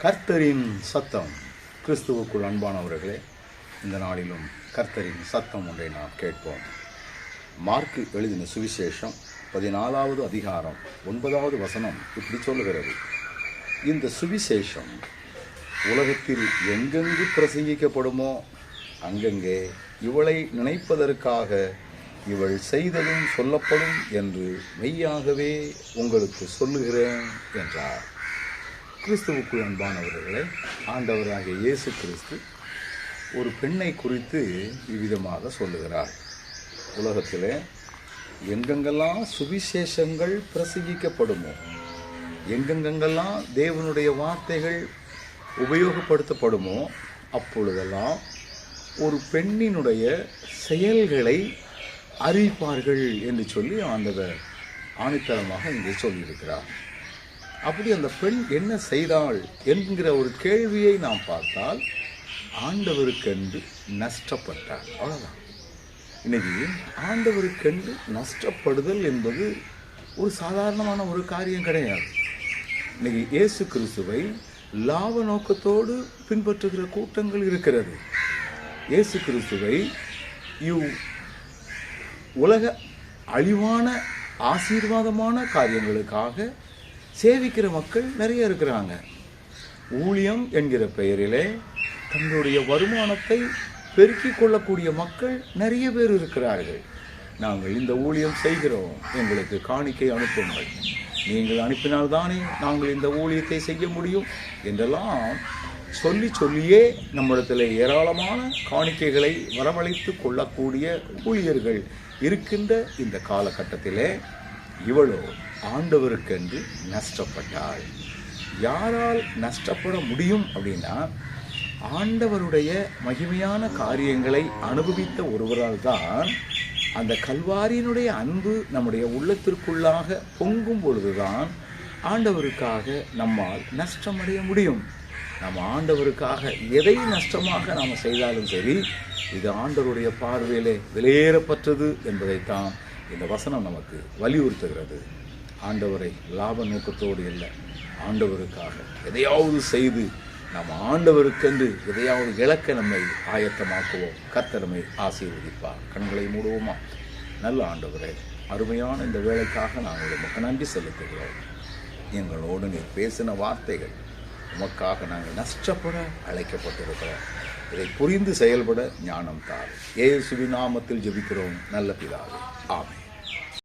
கர்த்தரின் சத்தம் கிறிஸ்துவுக்குள் அன்பானவர்களே இந்த நாளிலும் கர்த்தரின் சத்தம் ஒன்றை நாம் கேட்போம். மார்க்கு எழுதின சுவிசேஷம் பதினாலாவது அதிகாரம் ஒன்பதாவது வசனம் இப்படி சொல்லுகிறது. இந்த சுவிசேஷம் உலகத்தில் எங்கெங்கு பிரசங்கிக்கப்படுமோ அங்கங்கே இவளை நினைப்பதற்காக இவள் செய்ததும் சொல்லப்படும் என்று மெய்யாகவே உங்களுக்கு சொல்லுகிறேன் என்றார். கிறிஸ்துவுக்குள் அன்பானவர்களே ஆண்டவராகிய இயேசு கிறிஸ்து ஒரு பெண்ணை குறித்து இவ்விதமாக சொல்லுகிறார். உலகத்தில் எங்கெங்கெல்லாம் சுவிசேஷங்கள் பிரசங்கிக்கப்படுமோ எங்கெங்கெங்கெல்லாம் தேவனுடைய வார்த்தைகள் உபயோகப்படுத்தப்படுமோ அப்பொழுதெல்லாம் ஒரு பெண்ணினுடைய செயல்களை அறிவிப்பார்கள் என்று சொல்லி ஆண்டவர் ஆணித்தரமாக இங்கே சொல்லியிருக்கிறார். அப்படி அந்த பெண் என்ன செய்தாள் என்கிற ஒரு கேள்வியை நாம் பார்த்தால் ஆண்டவருக்கென்று நஷ்டப்பட்டாள். அவ்வளோதான் இன்னைக்கு ஆண்டவருக்கென்று நஷ்டப்படுதல் என்பது ஒரு சாதாரணமான ஒரு காரியம் கிடையாது. இன்னைக்கு இயேசு கிறிஸ்துவை லாப நோக்கத்தோடு பின்பற்றுகிற கூட்டங்கள் இருக்கிறது. இயேசு கிறிஸ்துவை இவ் உலக அழிவான ஆசீர்வாதமான காரியங்களுக்காக சேவிக்கிற மக்கள் நிறைய இருக்கிறாங்க. ஊழியம் என்கிற பெயரிலே தங்களுடைய வருமானத்தை பெருக்கிக் கொள்ளக்கூடிய மக்கள் நிறைய பேர் இருக்கிறார்கள். நாங்கள் இந்த ஊழியம் செய்கிறோம். எங்களுக்கு காணிக்கை அனுப்புங்கள். நீங்கள் அனுப்பினால்தானே நாங்கள் இந்த ஊழியத்தை செய்ய முடியும் என்றெல்லாம் சொல்லி சொல்லியே நம்மிடத்தில் ஏராளமான காணிக்கைகளை வரவழைத்து கொள்ளக்கூடிய ஊழியர்கள் இருக்கின்ற இந்த காலகட்டத்திலே இவளோ ஆண்டவருக்கென்று நஷ்டப்பட்டாள். யாரால் நஷ்டப்பட முடியும் அப்படின்னா ஆண்டவருடைய மகிமையான காரியங்களை அனுபவித்த ஒருவரால் தான் அந்த கல்வாரியினுடைய அன்பு நம்முடைய உள்ளத்திற்குள்ளாக பொங்கும் பொழுதுதான் ஆண்டவருக்காக நம்மால் நஷ்டமடைய முடியும். நம்ம ஆண்டவருக்காக எதை நஷ்டமாக நாம் செய்தாலும் சரி இது ஆண்டவருடைய பார்வையிலே விலையேறப்பட்டது என்பதைத்தான் இந்த வசனம் நமக்கு வலியுறுத்துகிறது. ஆண்டவரை லாப நோக்கத்தோடு இல்லை ஆண்டவருக்காக எதையாவது செய்து நாம் ஆண்டவருக்கென்று எதையாவது இழக்க நம்மை ஆயத்தமாக்குவோம். கத்தனமை ஆசீர்வதிப்பார். கண்களை மூடுவோமா? நல்ல ஆண்டவரே அருமையான இந்த வேலைக்காக நாங்கள் உமக்கு நன்றி செலுத்துகிறோம். எங்களோடு நீ பேசின வார்த்தைகள் உமக்காக நாங்கள் நஷ்டப்பட அழைக்கப்பட்டிருக்கிறோம். இதை புரிந்து செயல்பட ஞானம் தார் ஏசுவி நாமத்தில் ஜெபிக்கிறோம். நல்ல பிதாவே. ஆமை